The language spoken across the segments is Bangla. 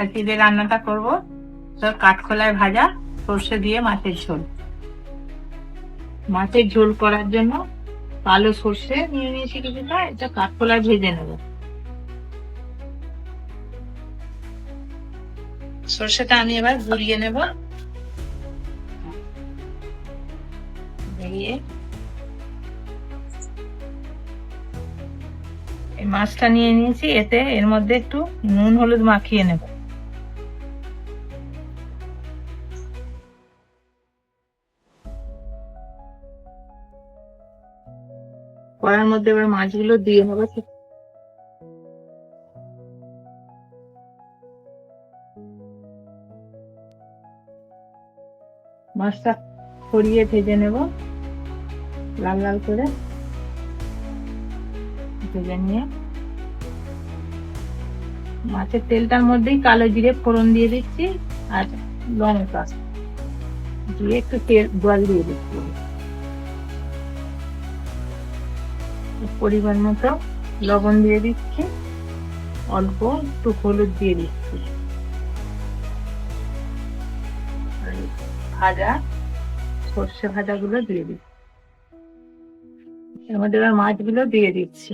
আজকে যে রান্নাটা করব তো কাঠখোলায় ভাজা, সর্ষে দিয়ে মাছের ঝোল। মাছের ঝোল করার জন্য কালো সর্ষে নিয়ে নিয়েছি কিছুটা, এটা কাঠখোলায় ভেজে নেব। সর্ষেটা আমি এবার গুড়িয়ে নেব। মাছটা নিয়ে নিয়েছি, এতে এর মধ্যে একটু নুন, হলুদ মাখিয়ে নেব। কড়ার মধ্যে এবার মাছগুলো দিয়ে নেব মাছটা ছড়িয়ে ভেজে নেব, লাল লাল করে। ভেজে নিয়ে। মাছের তেলটার মধ্যেই কালো জিরে ফোড়ন দিয়ে দিচ্ছি আর লঙ্কা দিয়ে একটু তেল জল দিয়ে দিচ্ছি। পরিমাণ মতো লবণ দিয়ে দিচ্ছি। অল্প একটু হলুদ দিয়ে দিচ্ছি। ভাজা, সর্ষে ভাজাগুলো দিয়ে দিচ্ছি। এর মধ্যে এবার মাছগুলো দিয়ে দিচ্ছি।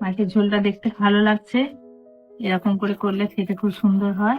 মাছের ঝোলটা দেখতে ভালো লাগছে। এরকম করে করলে খেতে খুব সুন্দর হয়।